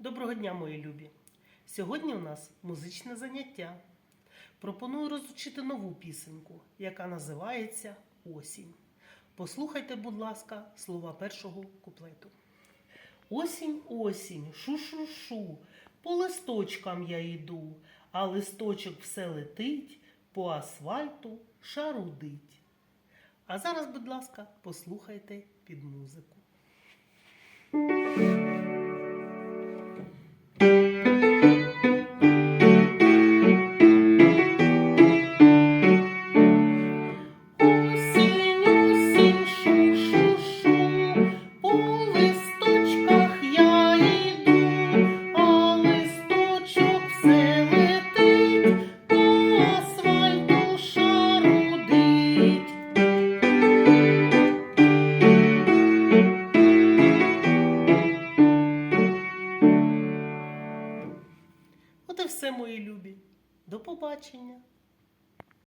Доброго дня, мої любі! Сьогодні у нас музичне заняття. Пропоную розучити нову пісеньку, яка називається Осінь. Послухайте, будь ласка, слова першого куплету. Осінь, осінь, шу-шу-шу, по листочкам я йду, а листочок все летить, по асфальту шарудить. А зараз, будь ласка, послухайте під музику. От все, мої любі. До побачення!